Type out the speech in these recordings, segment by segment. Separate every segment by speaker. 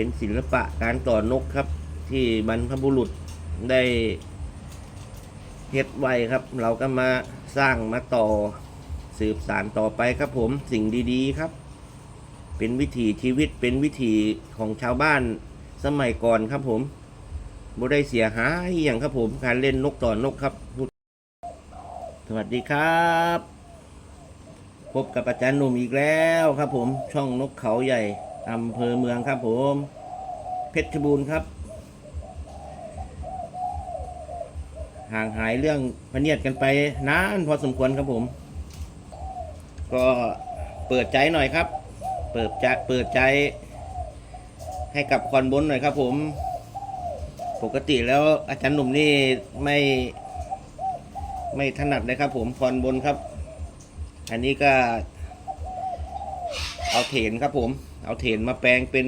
Speaker 1: เป็นศิลปะการต่อนกครับ ที่บรรพบุรุษได้เฮ็ดไว้ครับ เราก็มาสร้างมาต่อสืบสารต่อไปครับผมสิ่งดีๆครับ เป็นวิถีชีวิตเป็นวิถีของชาวบ้านสมัยก่อนครับผมบ่ได้เสียหายอย่างครับผมการเล่นนกต่อนกครับ สวัสดีครับ พบกับอาจารย์หนุ่มอีกแล้วครับผมช่องนกเขาใหญ่ อำเภอเมืองครับผม เพชรบูรณ์ครับ ห่างหายเรื่องพะเนียดกันไปนานพอสมควรครับผม ก็เปิดใจหน่อยครับ เปิดใจเปิดใจ ให้กับคอนบนหน่อยครับ ผม ปกติแล้วอาจารย์หนุ่มนี่ไม่ ไม่ถนัดเลยครับ ผมคอนบนครับ อันนี้ก็เอาเถนครับผม เอาเถนมาแปลงเป็น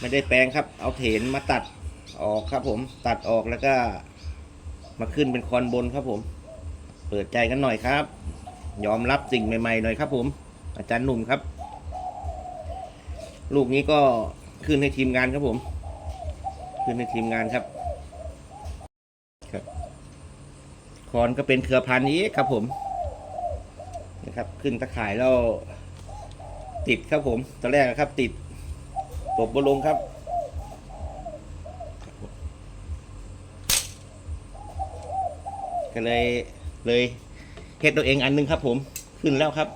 Speaker 1: ไม่ได้แปลงครับ เอาเถนมาตัดออกครับ ผมตัดออกแล้วก็ มาขึ้นเป็นคอนบนครับผม เปิดใจกันหน่อยครับ ยอมรับสิ่งใหม่ๆหน่อยครับ ผม อาจารย์หนุ่มครับ ลูกนี้ก็ขึ้นให้ทีมงานครับผม ขึ้นให้ทีมงานครับ ครับคอนก็เป็นเครือพันธุ์นี้ครับผมนะครับ ขึ้นตะข่ายแล้ว ติดครับผมตอนแรกครับ ติดตบบนลงครับ ก็เลยเลยเฮ็ดตัวเองอันหนึงครับ ผมขึ้นแล้วครับ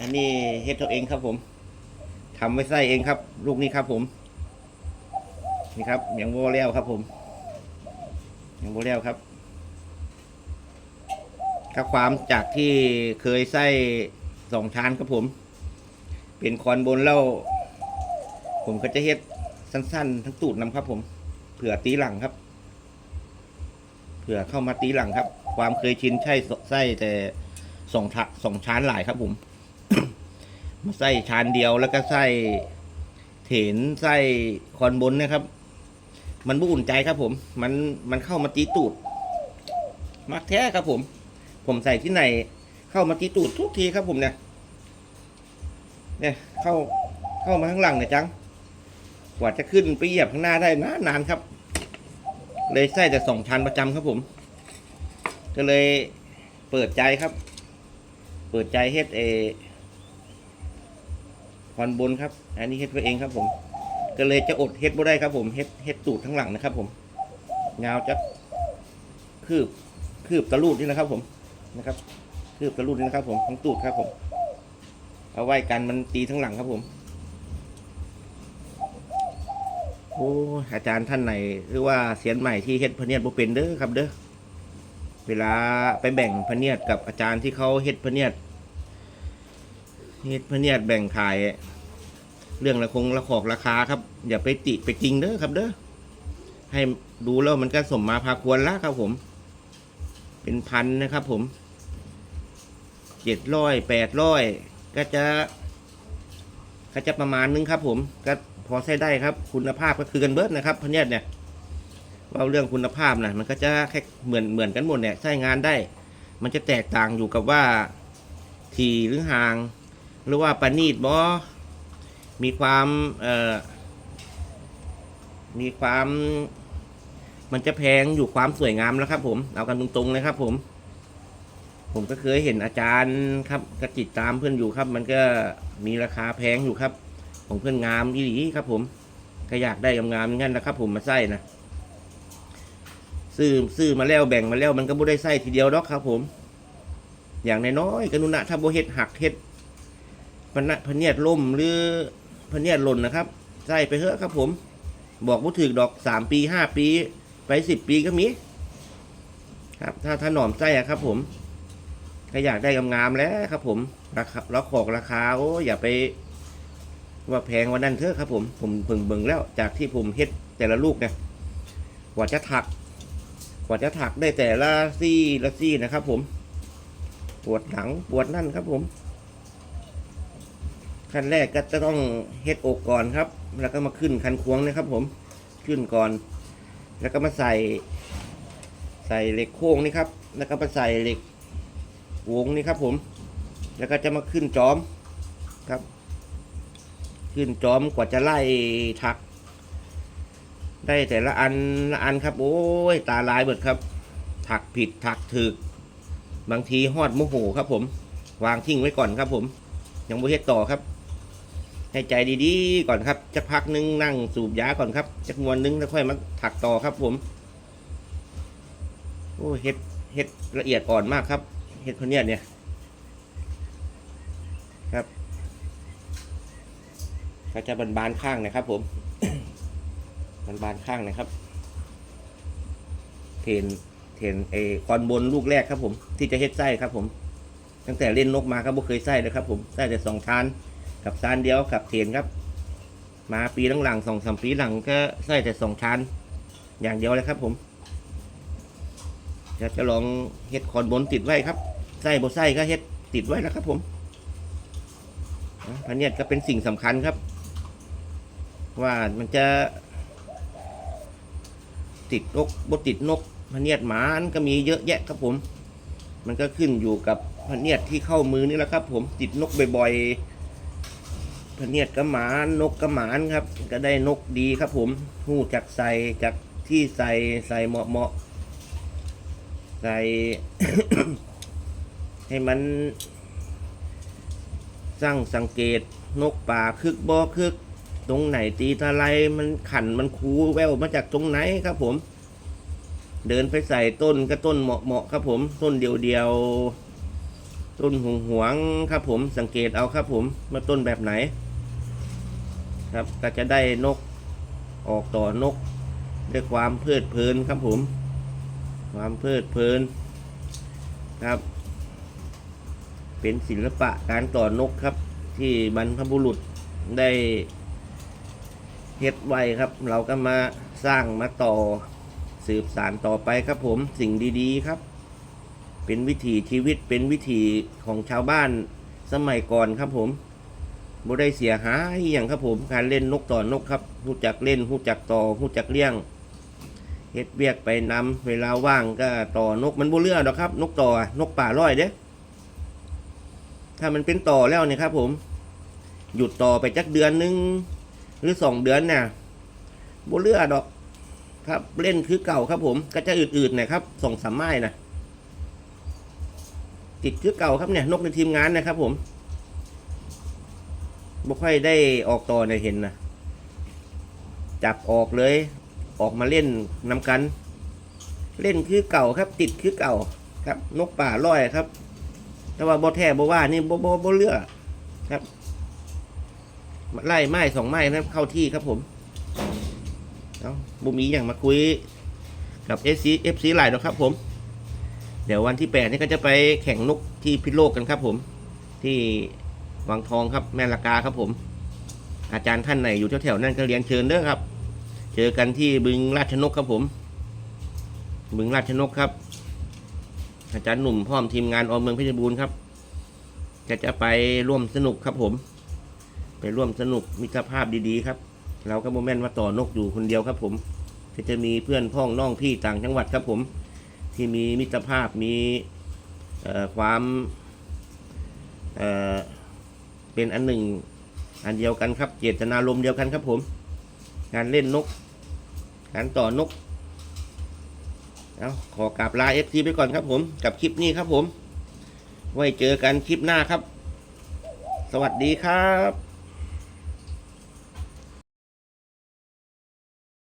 Speaker 1: อันนี้เฮ็ดตัวเองครับผมทำไว้ไส้เองครับ ลูกนี้ครับ ผม นี่ครับยังโบแล้วครับ ผมยังโบแล้วครับข้าความจากที่เคยไส้สองชั้นครับผม เป็นคอนบนแล้วผมก็จะเฮ็ดสั้นๆ ทั้งตูดนำครับ ผมเผื่อตีหลังครับเผื่อเข้ามาตีหลังครับ ความเคยชินใช่ไส้แต่สองทะสองชั้นหลายครับ ผมมาไส้ชั้นเดียวแล้วก็ไส้เถนไส้คอนบนนะครับ มันบุ่นใจครับ ผม มันมันเข้ามาตีตูดมักแท้ครับ ผม ผมใส่ที่ไหน เข้ามาตีตูดทุกทีครับผมเนี่ย เนี่ยเข้าเข้ามาข้างหลังเนี่ยจัง กว่าจะขึ้นไปเหยียบข้างหน้าได้นานนานครับ เลยใส่แต่สองชั้นประจำครับผม ก็เลยเปิดใจครับ เปิดใจเฮ็ดเอคอนบนครับ อันนี้เฮ็ดไว้เองครับผม ก็เลยจะอดเฮ็ดบ่ได้ครับผมเฮ็ดเฮ็ดตูดทั้งหลังนะครับ ผมยาวจะคืบคืบตะลูดนี่นะครับ ผมนะครับ คืบตะลูดนี่นะครับ ผมทั้งตูดครับผม เอาไว้กันมันตีทั้งหลังครับผม โอ้อาจารย์ท่านไหนหรือว่าเสียนใหม่ที่เฮ็ดพเนียดบ่เป็นเด้อครับเด้อเวลาไปแบ่งพเนียดกับอาจารย์ที่เขาเฮ็ดพเนียดเฮ็ดพเนียดแบ่งขาย เรื่องละคงละขอกราคาครับ อย่าไปติไปจริงเด้อครับเด้อให้ดูแล้วมันก็สมมาพาควรละครับผม เป็นพันนะครับผมเจ็ดร้อยแปดร้อย ก็จะก็จะประมาณนึงครับ ผมก็พอใช้ได้ครับ คุณภาพก็คือกันเบิร์ดนะครับพะเนียดเนี่ยว่าเรื่องคุณภาพนะมันก็จะแค่เหมือนเหมือนกันหมดเนี่ยใช้งานได้ มันจะแตกต่างอยู่กับว่าทีหรือห่าง หรือว่าปานีดบอมีความเอ่อมีความ มันจะแพงอยู่ความสวยงามแล้วครับ ผมเอากันตรงๆเลยครับ ผม ผมก็เคยเห็นอาจารย์ครับก็ติดตามเพื่อนอยู่ครับ มันก็มีราคาแพงอยู่ครับ ของเพื่อนงามอีหลีครับ ผมก็อยากได้งามๆงั้นนะครับ ผมมาใส่นะซื้อซื้อมาแล้วแบ่งมาแล้วมันก็บ่ได้ใส่ทีเดียวดอกครับ ผม อย่างน้อยๆกนุนะถ้าโบเฮ็ดหักเฮ็ดพนะพเนียดล่มหรือพเนียดหล่นนะครับใส่ไปเถอะครับ ผม บอกว่าถือดอกสามปีห้าปี ไปสิบปีก็มี ครับ ถ้าถ้าหนอมไส้อะครับ ผม ก็อยากได้งามๆแล้วครับ ผมราคาแล้วขอกราคาโอ้อย่าไป ว่าแพงว่านั้นเถอะครับผมผมเบิ่งเบิ่งแล้วจากที่ผมเฮ็ดแต่ละลูกเนี่ยกว่าจะถัก กว่าจะถักได้แต่ละซี่ละซี่นะครับ ผม ปวดหลังปวดนั่นครับผมขั้นแรกก็จะต้องเฮ็ดอกก่อนครับ แล้วก็มาขึ้นคันควงนะครับ ผมขึ้นก่อน แล้วก็มาใส่ ใส่เหล็กโค้งนี่ครับ แล้วก็มาใส่เหล็ก วงนี่ครับผม แล้วก็จะมาขึ้นจอมครับ ขึ้นจอมกว่าจะไล่ถัก ได้แต่ละอันละอันครับ โอ้ยตาลายเบิดครับ ถักผิดถักถึก บางทีฮอดโมโหครับผม วางทิ้งไว้ก่อนครับผม ยังบ่เฮ็ดต่อครับ ให้ใจดีๆก่อนครับจะพักนึงนั่งสูบยาก่อนครับจักมวนนึงแล้วค่อยมาถักต่อครับผมโอ้เฮ็ดเฮ็ดละเอียดอ่อนมากครับ เฮ็ดคนเนี้ยเนี่ยครับเขาจะบานๆข้างนะครับ ผมบานๆข้างนะครับ เทนเทนเอคอนบนลูกแรกครับผม ที่จะเฮ็ดไส้ครับ ผม ตั้งแต่เล่นนกมาครับบ่เคยไส้เลยครับ ผมไส้แต่สองชานกับชานเดียวกับเทนครับ มาปีหลังๆสองสามปีหลังก็ไส้แต่สองชานอย่างเดียวเลยครับ ผมจะจะลองเฮ็ดคอนบนติดไว้ครับ ไส้บ่ไส้ก็เฮ็ดติดไว้แล้วครับผมอะพันเนียดก็เป็นสิ่งสำคัญครับ ว่ามันจะ ติดนกบติดนกพะเนียดหมานก็มีเยอะแยะครับผม มันก็ขึ้นอยู่กับพะเนียดที่เข้ามือนี่แหละครับ ผมติดนกบ่อยๆพะเนียดก็หมานนกก็หมานครับ ก็ได้นกดีครับ ผมหู้จักใส่จากที่ใส่ใส่เหมาะเหมาะใส่ ให้มันสร้างสังเกตนกป่าคึกบ่คึก ตรงไหนตีทลายมันขันมันคูแววมาจากตรงไหนครับผม เดินไปใส่ต้นก็ต้นเหมาะเหมาะครับผม ต้นเดียวเดียวต้นหวงหวงครับผมสังเกตเอาครับผมมาต้นแบบไหน ครับก็จะได้นกออกต่อนกด้วยความเพลิดเพลินครับผม ความเพลิดเพลินครับ เป็นศิลปะการต่อนกครับ ที่บรรพบุรุษได้เฮ็ดไว้ครับ เราก็มาสร้างมาต่อสืบสารต่อไปครับผมสิ่งดีๆครับ เป็นวิถีชีวิตเป็นวิถีของชาวบ้านสมัยก่อนครับผมบ่ได้เสียหายอย่างครับผมการเล่นนกต่อนกครับรู้จักเล่นรู้จักต่อรู้จักเลี้ยงเฮ็ดเวียกไปนำเวลาว่างก็ต่อนกมันบ่เลือดอกครับ นกต่อนกป่าร้อยเด้ ถ้ามันเป็นต่อแล้วเนี่ยครับ ผม หยุดต่อไปจักเดือนหนึงหรือสองเดือนเนี่ยบเลือดอก ครับ เล่นคือเก่าครับ ผม ก็จะอืดๆนะครับส่งสามไม้นะติดคือเก่าครับเนี่ย นกในทีมงานนะครับ ผมบ่ค่อยได้ออกต่อในยเห็นนะจับออกเลย ออกมาเล่นนำกัน เล่นคือเก่าครับ ติดคือเก่าครับ นกป่าร้อยครับ แต่ว่าบ่แท้บ่ว่านี่บ่บ่บ่เลือกครับไล่ไม้สองไม้นะเข้าที่ครับผมเอาบุมีอย่างมาคุยกับเอฟซีเอฟซีหลายแล้วครับผม เดี๋ยววันที่แปดนี่ก็จะไปแข่งนกที่พิโลกกันครับผม ที่วังทองครับแม่ละกาครับผม อาจารย์ท่านไหนอยู่แถวๆนั่นก็เรียนเชิญเด้อครับ เจอกันที่บึงราชนกครับผม บึงราชนกครับ อาจารย์หนุ่มพร้อมทีมงานออมเมืองเพชรบูรณ์ครับก็จะไปร่วมสนุกครับผม ไปร่วมสนุกมิตรภาพดีๆครับ เราก็โมเมนต์ว่าต่อนกอยู่คนเดียวครับผมก็จะมีเพื่อนพ้องน้องพี่ต่างจังหวัดครับผม ที่มีมิตรภาพมีความเเป็นอันหนึ่งอันเดียวกันครับ เจตนารมณ์เดียวกันครับผม การเล่นนก การต่อนก เอาขอกราบลาเอฟซีไปก่อนครับผม กับคลิปนี้ครับผม ไว้เจอกันคลิปหน้าครับ สวัสดีครับ